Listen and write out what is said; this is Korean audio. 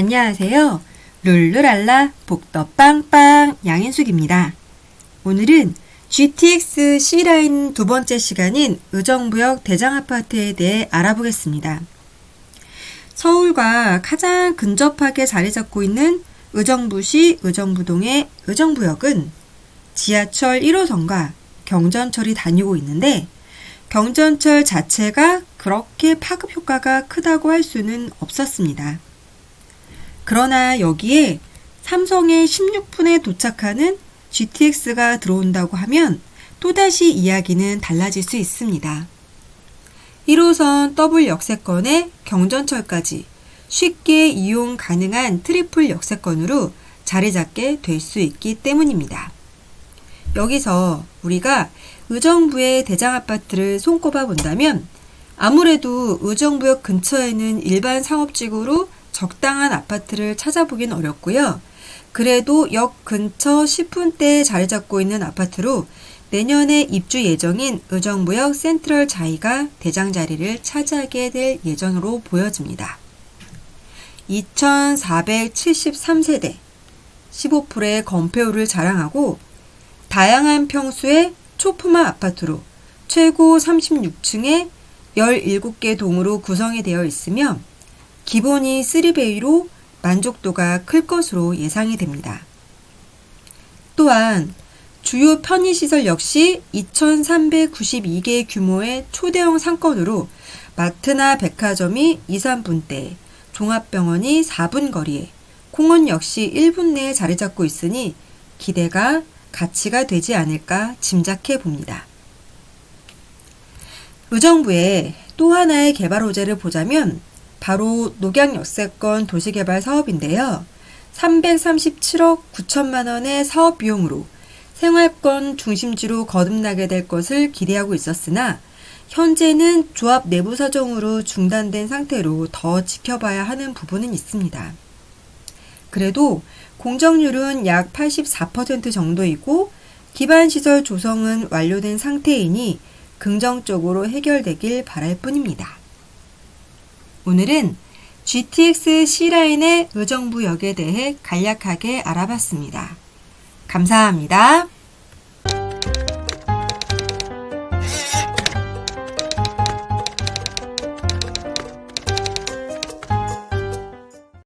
안녕하세요. 룰루랄라 복더빵빵 양인숙입니다. 오늘은 GTX C라인 두 번째 시간인 의정부역 대장아파트에 대해 알아보겠습니다. 서울과 가장 근접하게 자리 잡고 있는 의정부시 의정부동의 의정부역은 지하철 1호선과 경전철이 다니고 있는데 경전철 자체가 그렇게 파급 효과가 크다고 할 수는 없었습니다. 그러나 여기에 삼성의 16분에 도착하는 GTX가 들어온다고 하면 또다시 이야기는 달라질 수 있습니다. 1호선 더블 역세권에 경전철까지 쉽게 이용 가능한 트리플 역세권으로 자리 잡게 될 수 있기 때문입니다. 여기서 우리가 의정부의 대장 아파트를 손꼽아 본다면 아무래도 의정부역 근처에는 일반 상업지구로 적당한 아파트를 찾아보긴 어렵고요. 그래도 역 근처 10분대에 자리 잡고 있는 아파트로 내년에 입주 예정인 의정부역 센트럴 자이가 대장 자리를 차지하게 될 예정으로 보여집니다. 2473세대, 15%의 건폐율을 자랑하고 다양한 평수의 초품화 아파트로 최고 36층에 17개 동으로 구성이 되어 있으며 기본이 3베이로 만족도가 클 것으로 예상이 됩니다. 또한 주요 편의시설 역시 2,392개 규모의 초대형 상권으로 마트나 백화점이 2, 3분대, 종합병원이 4분 거리에, 공원 역시 1분 내에 자리 잡고 있으니 기대가 가치가 되지 않을까 짐작해 봅니다. 의정부의 또 하나의 개발 호재를 보자면 바로 녹양역세권 도시개발 사업인데요. 337억 9천만 원의 사업 비용으로 생활권 중심지로 거듭나게 될 것을 기대하고 있었으나 현재는 조합 내부 사정으로 중단된 상태로 더 지켜봐야 하는 부분은 있습니다. 그래도 공정률은 약 84% 정도이고 기반 시설 조성은 완료된 상태이니 긍정적으로 해결되길 바랄 뿐입니다. 오늘은 GTX C라인의 의정부역에 대해 간략하게 알아봤습니다. 감사합니다.